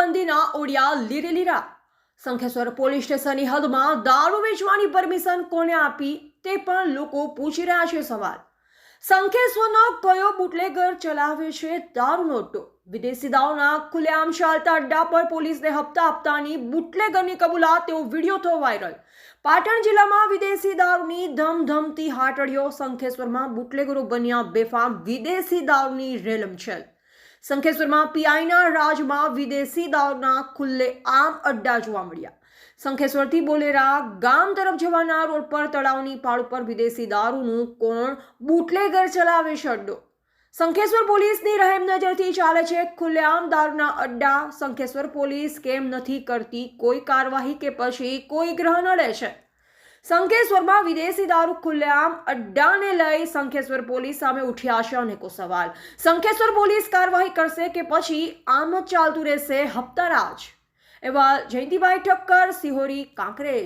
દારૂબંધીના ઓડિયા લીરે લીરા. શંખેશ્વર પોલીસ સ્ટેશનની હદમાં દારૂ વેચવાની પરમિશન કોને આપી તે પણ લોકો પૂછી રહ્યા છે સવાલ. શંખેશ્વરનો કયો બુટલેગર ચલાવે છે દારૂનો અડ્ડો વિદેશી દારૂના ખુલ્લેઆમ ચાલતા અડ્ડા પર પોલીસને હપ્તા આપતાની બુટલેગરની કબૂલાત તેવો વીડિયો થયો વાયરલ. પાટણ જિલ્લામાં વિદેશી દારૂની ધમધમતી હાટડીઓ શંખેશ્વરમાં બુટલેગરો બન્યા બેફામ વિદેશી દારૂની રેલમછેલ શંખેશ્વરમાં પીઆઈના રાજમાં વિદેશી દાવના ખુલ્લે આમ અડ્ડા જોવા મળ્યા. શંખેશ્વરથી બોલેરા ગામ તરફ જવાના રોડ પર તળાવની પાળ ઉપર વિદેશી દારૂનું કોણ બુટલેગર ચલાવે છે અડ્ડો શંખેશ્વર પોલીસની રહેમ નજરથી ચાલે છે ખુલ્લેઆમ દારૂના અડ્ડા શંખેશ્વર પોલીસ કેમ નથી કરતી? કોઈ કાર્યવાહી કે પછી કોઈ ગ્રહ નડે છે? શંખેશ્વરમાં વિદેશી દારૂ ખુલ્લેઆમ અડ્ડાને લઈ શંખેશ્વર પોલીસ સામે ઉઠ્યા છે અનેકો સવાલ. શંખેશ્વર પોલીસ કાર્યવાહી કરશે કે પછી આમ જ ચાલતું રહેશે હપ્તારાજ? એવા જયંતિભાઈ ઠક્કર, સિહોરી, કાંકરેજ.